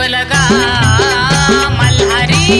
शिवलगा Malhari